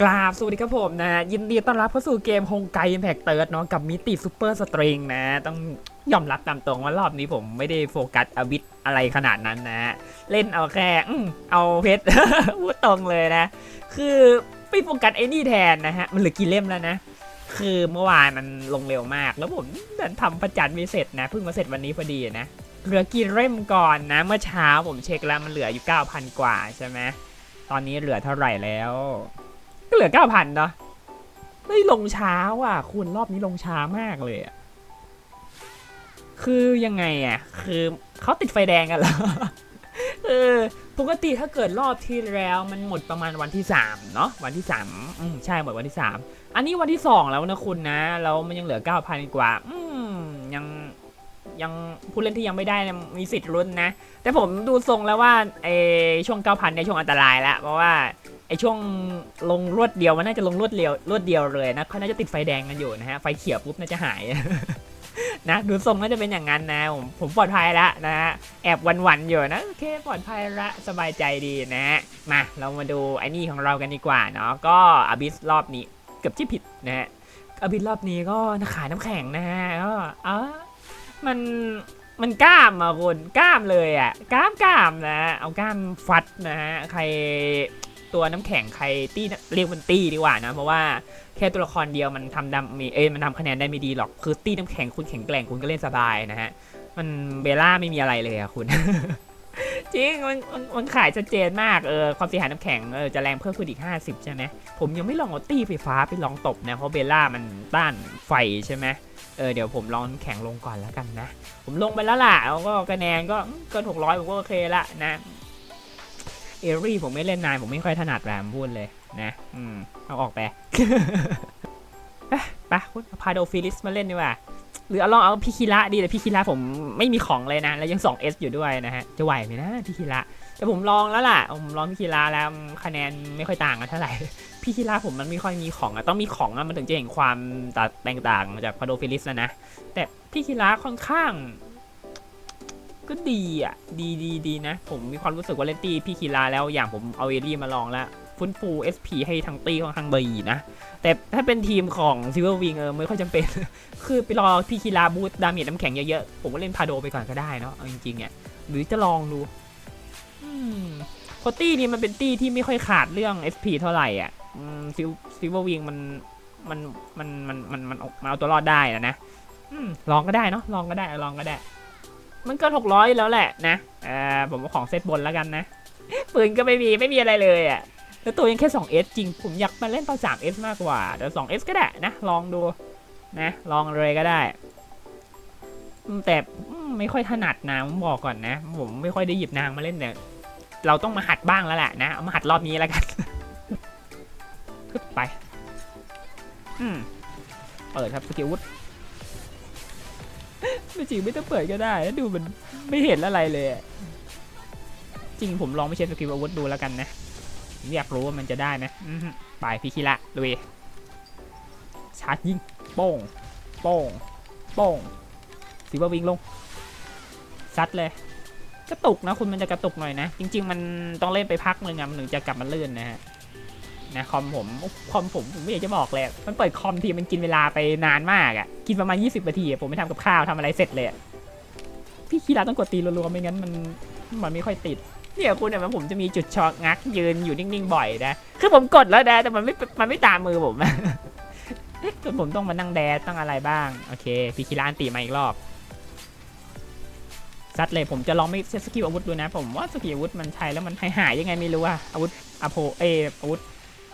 กราบสวัสดีครับผมนะ ยินดีต้อนรับเข้าสู่เกมฮงไกอิมแพกเติร์ดเนาะกับมิติซูเปอร์สตริงนะ ต้องยอมรับตามตรงว่ารอบนี้ผมไม่ได้โฟกัสอวิทอะไรขนาดนั้นนะ เล่นเอาแค่อืเอาเพชรพูดตรงเลยนะ คือไปโฟกัสไอ้นี่แทนนะฮะ มันเหลือกี่เล่มแล้วนะ คือเมื่อวานมันลงเร็วมาก แล้วผมดันทำประจันไม่เสร็จนะเพิ่งมาเสร็จวันนี้พอดีนะเหลือกี่เล่มก่อนนะ เมื่อเช้าผมเช็คแล้วมันเหลืออยู่9,000กว่าใช่ไหมตอนนี้เหลือเท่าไหร่แล้ว ก็เหลือ9,000เนาะเฮ้ลงช้าว่ะคุณรอบนี้ลงช้ามากเลยอะคือยังไงอะ คือเขาติดไฟแดงกันเหรอเออปกติถ้าเกิดรอบที่แล้วมันหมดประมาณวันที่สามเนาะวันที่สามอืมใช่หมดวันที่สามอันนี้วันที่สองแล้วนะคุณนะแล้วมันยังเหลือเก้าพันกว่า อืมยังยังผู้เล่นที่ยังไม่ได้มีสิทธิ์ลุ้นนะ แต่ผมดูทรงแล้วว่าไอช่วงเก้าพันเนี่ยช่วงอันตรายแล้วเพราะว่า ช่วงลงรวดเดียวมันน่าจะลงรวดเดียวรวดเดียวเลยนะเขาน่าจะติดไฟแดงกันอยู่นะฮะไฟเขียวปุ๊บน่าจะหายนะดูทรงน่าจะเป็นอย่างนั้นนะผมผมปลอดภัยแล้วนะฮะแอบหวันๆอยู่นะโอเคปลอดภัยละสบายใจดีนะฮะมาเรามาดูไอ้นี่ของเรากันดีกว่าเนาะก็อบิสรอบนี้เกือบที่ผิดนะฮะอบิสรอบนี้ก็ขายน้ำแข็งนะฮะก็อ๋อมันมันกล้ามอะคุณกล้ามเลยอะกล้ามกล้ามนะ เอากล้ามฟัดนะฮะใคร ตัวน้ำแข็งใครตี้เรียกมันตี้ดีกว่านะ เพราะว่าแค่ตัวละครเดียวมันทำดำมีเอ้ยมันทำคะแนนได้ไม่ดีหรอก คือตีน้ำแข็งคุณแข็งแกร่งคุณก็เล่นสบายนะฮะ มันเบล่าไม่มีอะไรเลยอะคุณ จริงมันมันขายชัดเจนมากเออความเสียหายน้ำแข็งเออจะแรงเพิ่มขึ้นอีก 50 ใช่ไหมผมยังไม่ลองเอาตีไฟฟ้าไปลองตบนะเพราะเบล่ามันต้านไฟใช่ไหมเออเดี๋ยวผมลองแข็งลงก่อนแล้วกันนะ ผมลงไปแล้วล่ะแล้วก็คะแนนก็เกิน600ผมก็โอเคละนะ เอรี่ผมไม่เล่นนานผมไม่ค่อยถนัดแรมพูดเลยนะ อืม เอาออกไปไปคุณพาโดฟิลิสมาเล่นดีกว่า หรือเอาลองเอาพี่คิระดีแต่พี่คิระผมไม่มีของเลยนะ แล้วยัง 2S อยู่ด้วยนะฮะ จะไหวไหมนะพี่คิระแต่ผมลองแล้วล่ะ ผมลองพี่คิระแล้วคะแนนไม่ค่อยต่างกันเท่าไหร่พี่คิระผมมันไม่ค่อยมีของอะต้องมีของอะมันถึงจะเห็นความแตกต่างจากพาโดฟิลิสแล้วนะ แต่พี่คิระค่อนข้าง ก็ดีอะ ดีดีดีนะ ผมมีความรู้สึกว่าเล่นตีพี่คิระแล้วอย่างผมเอาเอรี่มาลองแล้วฟื้นฟู SP ให้ทั้งตีค่อนข้างดีนะ แต่ถ้าเป็นทีมของซิ l เวอร์วิงเออไม่ค่อยจำเป็น คือไปรอพี่คีราบูตดาเมจน้ำแข็งเยอะๆ ผมก็เล่นพาโดไปก่อนก็ได้เนาะจริงๆอะหรือจะลองดูอืมเพราะตี้นี้มันเป็นตี้ที่ไม่ค่อยขาดเรื่อง SP เท่าไหร่อะซิ l เวอร์วิงมันมันมันมันมันมันออกมาเอาตัวรอดได้นะนะลองก็ได้เนาะลองก็ได้ลองก็ได้ มันเก็หกร้อยแล้วแหละนะอ่าผมเอาของเซตบนแล้วกันนะปืนก็ไม่มีไม่มีอะไรเลยอะแล้วตัวยังแค่ 2S จริง ผมอยากมาเล่นตอน 3S มากกว่าเดี๋ยว 2S ก็ได้นะ ลองดูนะ ลองเลยก็ได้ แต่ไม่ค่อยถนัดนะผมบอกก่อนนะ ผมไม่ค่อยได้หยิบนางมาเล่นเนี่ยเราต้องมาหัดบ้างแล้วแหละนะ เอามาหัดรอบนี้แล้วกันขึ้นไป อืม เปิดครับสกิลวุฒ ไม่จริงไม่ต้องเปิดก็ได้ดูมันไม่เห็นอะไรเลย จริงผมลองไม่ใช้สกิลอาวุธดูแล้วกันนะผมอยากรู้ว่ามันจะได้ไหมไปพี่คิระลุยชาร์จยิงโป้งโป้งโป้งซิลเวอร์วิงลงซัดเลยกระตุกนะคุณมันจะกระตุกหน่อยนะ จริง ๆ มันต้องเล่นไปพักหนึ่งอะมันถึงจะกลับมาเลื่อนนะฮะ นะคอมผมคอมผมผมไม่อยากจะบอกเลยมันเปิดคอมทีมันกินเวลาไปนานมากอะกินประมาณ 20นาทีอะผมไม่ทำกับข้าวทำอะไรเสร็จเลยพี่คีระต้องกดตีรัวๆไม่งั้นมันมันไม่ค่อยติดเนี่ยคุณเนี่ยมันผมจะมีจุดช็อตงักยืนอยู่นิ่งๆบ่อยนะคือผมกดแล้วนะแต่มันไม่มันไม่ตามมือผมจนผมต้องมานั่งแดดต้องอะไรบ้างโอเคพี่คิราตีมาอีกรอบซัดเลยผมจะลองไม่เซตสกิลอาวุธดูนะ ผมว่าสกิลอาวุธมันใช้แล้วมันหายหายยังไงไม่รู้อะอาวุธอโพเอออาวุธ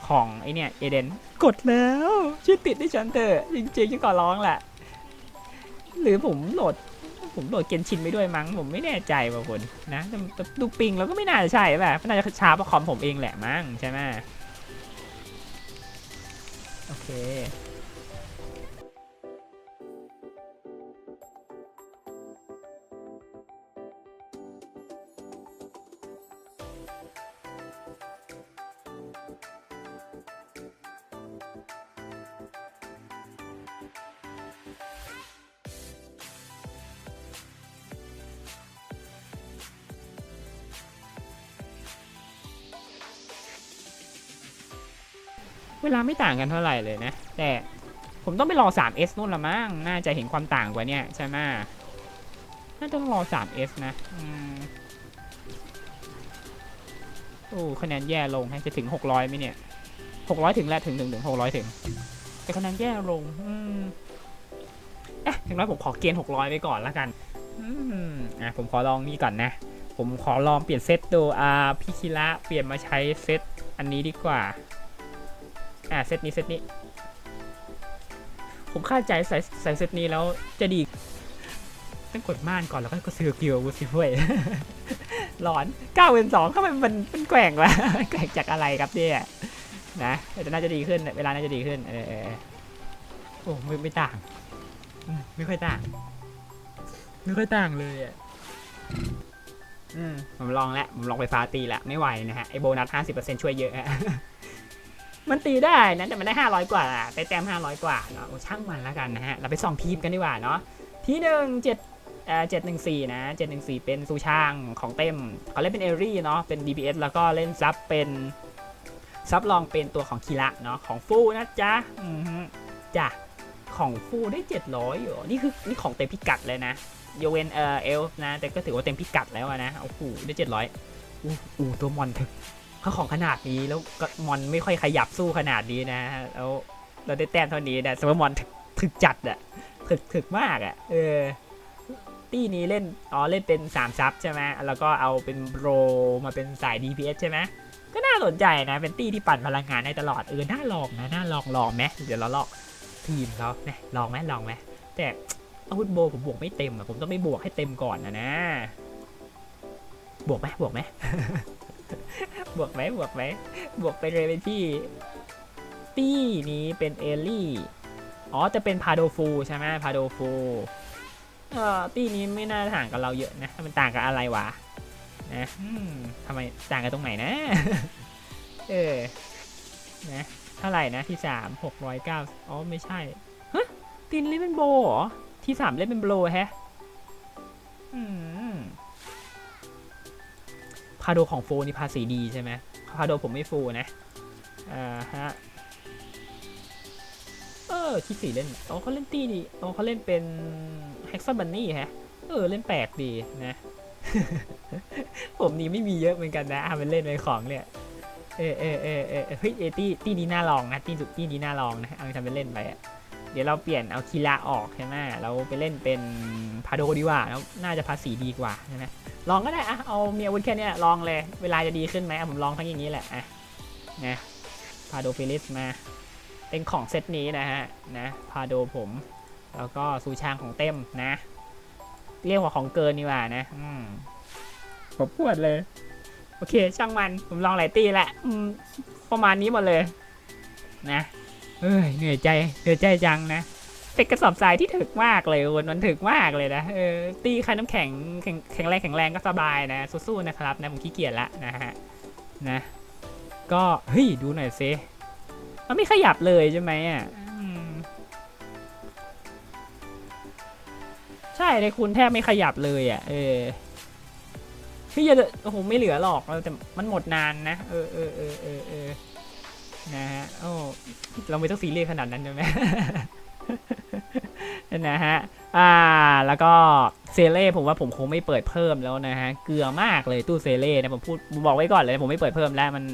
ของไอเนี่ยเอเดนกดแล้วช่วยติดให้ฉันเถอะจริงๆฉันขอร้องแหละ หรือผมโหลด ผมโหลดเกนชินไปด้วยมั้ง ผมไม่แน่ใจว่ะคนนะแต่แต่ดูปิงแล้วก็ไม่น่าจะใช่แบบน่าจะช้าเพราะคอมผมเองแหละมั้งใช่ไหมโอเค เวลาไม่ต่างกันเท่าไหร่เลยนะ แต่ผมต้องไปรอ 3S นู่นละมั้ง น่าจะเห็นความต่างกว่าเนี่ยใช่ไหมน่าจะต้องรอ 3S นะอืมโอ้คะแนนแย่ลงให้จะถึง 600ไหมเนี่ย 600 ถึงแล้วถึงถึงถึง600 ถึง แต่คะแนนแย่ลง อืมเอ๊ะถึงน้อยผมขอเกณฑ์600 ไปก่อนละกัน อืมอะผมขอลองนี่ก่อนนะ ผมขอลองเปลี่ยนเซตดู อ่าพี่คิระเปลี่ยนมาใช้เซตอันนี้ดีกว่า อ่าเซตนี้เซตนี้ ผมคาดใจใส่ใส่เซตนี้แล้วจะดีต้องกดม่านก่อนแล้วก็กดซื้อกิวกูสิเว้ยหลอนเก้าเป็นสองเข้าไปมันเป็นแกว่งวะแกว่งจากอะไรครับเนี่ยนะแต่น่าจะดีขึ้น เวลาน่าจะดีขึ้น เออเออโอ้ไม่ไม่ต่าง ไม่ค่อยต่าง ไม่ค่อยต่างเลยอะอืมผมลองแล้ว ผมลองไฟฟ้าตีแล้วไม่ไหวนะฮะ ไอโบนัสห้าสิบเปอร์เซ็นช่วยเยอะ มันตีได้นะแต่มันได้ห้าร้อยกว่าได้แต้มห้าร้อยกว่าเนาะช่างมันแล้วกันนะฮะเราไปส่องทีมกันดีกว่าเนาะทีหนึ่งเจ็ดเอ่อเจ็ดหนึ่งสี่นะเจ็ดหนึ่งสี่เป็นซูช่างของเต็มเขาเล่นเป็นเอรี่เนาะเป็น DPS แล้วก็เล่นซับเป็นซับลองเป็นตัวของคีระเนาะของฟูนะจ๊ะอือฮึจ้ะของฟูได้เจ็ดร้อยอยู่นี่คือนี่ของเต็มพิกัดเลยนะโยเวนเออเอลนะแต่ก็ถือว่าเต็มพิกัดแล้วนะโอ้โหได้เจ็ดร้อยอู้อู้ตัวมอนถึก ขาของขนาดนี้แล้วก็มอนไม่ค่อยขยับสู้ขนาดนี้นะแล้วเราได้แต้มเท่านี้นะสมมติมอนถึกถึกจัดอะถึกถึกมากอะเออตี้นี้เล่นอ๋อเล่นเป็น3ซับใช่ไหมแล้วก็เอาเป็นโรมาเป็นสาย DPS ใช่ไหมก็น่าสนใจนะเป็นตี้ที่ปั่นพลังงานได้ตลอดเออน่าลองนะน่าลองลองไหมเดี๋ยวเราลองทีมเขาเนี่ยลองไหมลองไหมแต่อาวุธโบผมบวกไม่เต็มอะผมต้องไปบวกให้เต็มก่อนนะนะ บวกไหมบวกไหม บวกไหมบวกไหมบวกไปเลยไปที่ ตี้นี้เป็นเอลลี่ อ๋อจะเป็นพาโดฟูใช่ไหมพาโดฟูเออตี้นี้ไม่น่าต่างกับเราเยอะนะ มันต่างกับอะไรวะนะอืมทำไมต่างกันตรงไหนนะ เออ นะ เท่าไหร่นะที่สามหกร้อยเก้าอ๋อไม่ใช่ฮะตีนเล่นเป็นโบเหรอที่สามเล่นเป็นโบรแฮะ พาโดของโฟนี่ภาษีดีใช่ไหมพาโดผมไม่โฟนะอ่าฮะเออที่สี่เล่นอ๋อเขาเล่นตีดีอ๋อเขาเล่นเป็นแฮกซ์บันนี่ฮะเออเล่นแปลกดีนะ ผมนี่ไม่มีเยอะเหมือนกันนะเอาเป็นเล่นไปของเนี่ยเออเออเออเออเฮ้ยเอตี้ตี้นี้น่าลองนะตี้สุดตี้นี้น่าลองนะเอาไปทำเป็นเล่นไปอะเดี๋ยวเราเปลี่ยนเอาคีระออกใช่ไหมเราไปเล่นเป็นพาโดดีกว่าแล้วน่าจะภาษีดีกว่าใช่ไหม ลองก็ได้อะเอามีอาวุธแค่เนี้ยลองเลย เวลาจะดีขึ้นไหมอะผมลองทั้งอย่างนี้แหละอะนะพาโดฟิลิสมา เป็นของเซตนี้นะฮะนะพาโดผม แล้วก็ซูชางของเต็มนะ เรียกว่าของเกินดีกว่านะอืมผมปวดเลย โอเค ช่างมันผมลองหลายตีแหละอืมประมาณนี้หมดเลย นะเอ้ยเหนื่อยใจเหนื่อยใจจังนะ เป็นกระสอบทรายที่ถึกมากเลยวันมันถึกมากเลยนะเออตีคันน้ำแข็งแข็งแข็งแรงแข็งแรงก็สบายนะสู้ๆนะครับนะผมขี้เกียจละนะฮะนะ ก็เฮ้ยดูหน่อยซิมันไม่ขยับเลยใช่ไหมอะใช่เลยคุณแทบไม่ขยับเลยอะเออพี่จะโอ้โหไม่เหลือหรอกแต่มันหมดนานนะเออเออเออเออเออนะฮะโอ้เราไม่ต้องซีเรียสขนาดนั้นใช่ไหม นะฮะ อ่า แล้วก็เซเล่ผมว่าผมคงไม่เปิดเพิ่มแล้วนะฮะ เกลือมากเลยตู้เซเล่นะผมพูดผมบอกไว้ก่อนเลยผมไม่เปิดเพิ่มแล้วมัน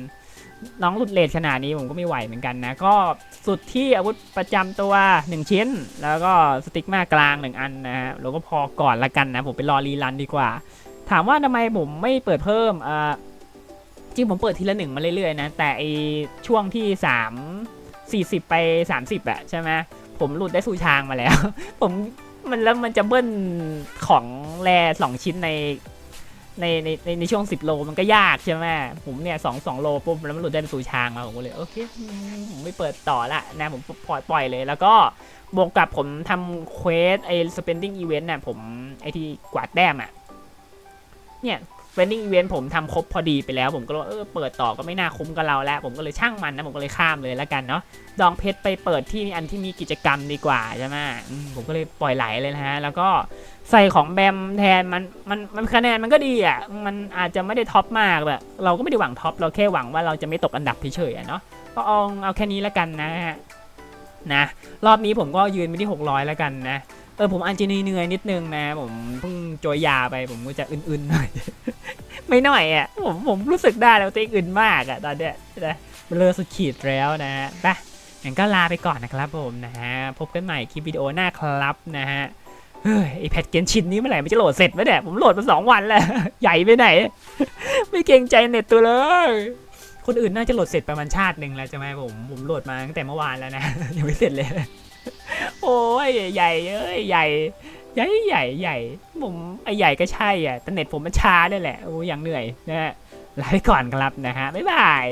น้องหลุดเลทขนาดนี้ผมก็ไม่ไหวเหมือนกันนะ ก็สุดที่อาวุธประจำตัว 1 ชิ้น แล้วก็สติ๊กมากลาง 1 อันนะฮะแล้วก็พอก่อนละกันนะ ผมไปรอรีรันดีกว่า ถามว่าทำไมผมไม่เปิดเพิ่มอ่าจริงผมเปิดทีละหนึ่งมาเรื่อยๆนะ แต่ไอช่วงที่ 3 40 ไป 30อะใช่ไหม ผมหลุดได้สูชางมาแล้ว ผมมันแล้วมันจะเบิ้ลของแร่สองชิ้นในในในในในช่วง 10 โลมันก็ยากใช่ไหมผมเนี่ยสองสองโลปุ๊บแล้วมันหลุดได้เป็นสูชางมาผมก็เลยโอเคผมไม่เปิดต่อละนะผมปล่อยปล่อยเลย แล้วก็บวกกับผมทำเควสไอ้ spending event น่ะผมไอ้ที่กวาดแต้มอะเนี่ย เวนนิ่งอีเวนต์ผมทำครบพอดีไปแล้ว ผมก็เลยว่าเออเปิดต่อก็ไม่น่าคุ้มกับเราแล้ว ผมก็เลยช่างมันนะ ผมก็เลยข้ามเลยแล้วกันเนาะดองเพชรไปเปิดที่อันที่มีกิจกรรมดีกว่าใช่ไหมผมก็เลยปล่อยไหลเลยนะฮะ แล้วก็ใส่ของแบมแทนมันมันมันคะแนนมันก็ดีอะมันอาจจะไม่ได้ท็อปมากแบบเราก็ไม่ได้หวังท็อปเราแค่หวังว่าเราจะไม่ตกอันดับเฉยๆเนาะก็เอาเอาแค่นี้แล้วกันนะฮะนะรอบนี้ผมก็ยืนไปที่ 600 แล้วกันนะ เออผมอาจจะเหนื่อยนิดนึงนะ ผมเพิ่งโจยยาไปผมก็จะอื่นๆหน่อย ไม่หน่อยอะผมผมรู้สึกได้แล้วตัวเองอื่นมากอะตอนเนี้ยนะเบลอสุดขีดแล้วนะฮะไปงั้นก็ลาไปก่อนนะครับผมนะฮะพบกันใหม่คลิปวิดีโอหน้าครับนะฮะเฮ้ยไอแพทเกนชินนี้เมื่อไหร่มันจะโหลดเสร็จวะเนี่ยผมโหลดมาสองวันแล้ว ใหญ่ไปไหน ไม่เกรงใจเน็ตตัวเลย คนอื่นน่าจะโหลดเสร็จประมาณชาติหนึ่งแล้วใช่ไหมผมผมโหลดมาตั้งแต่เมื่อวานแล้วนะยังไม่เสร็จเลย โอ้ยใหญ่เอ้ยใหญ่ใหญ่ใหญ่ใหญ่ผมไอใหญ่ก็ใช่อะแต่เน็ตผมมันช้าด้วยแหละโอ้ยอย่างเหนื่อยนะฮะลาไปก่อนครับนะฮะบ๊ายบาย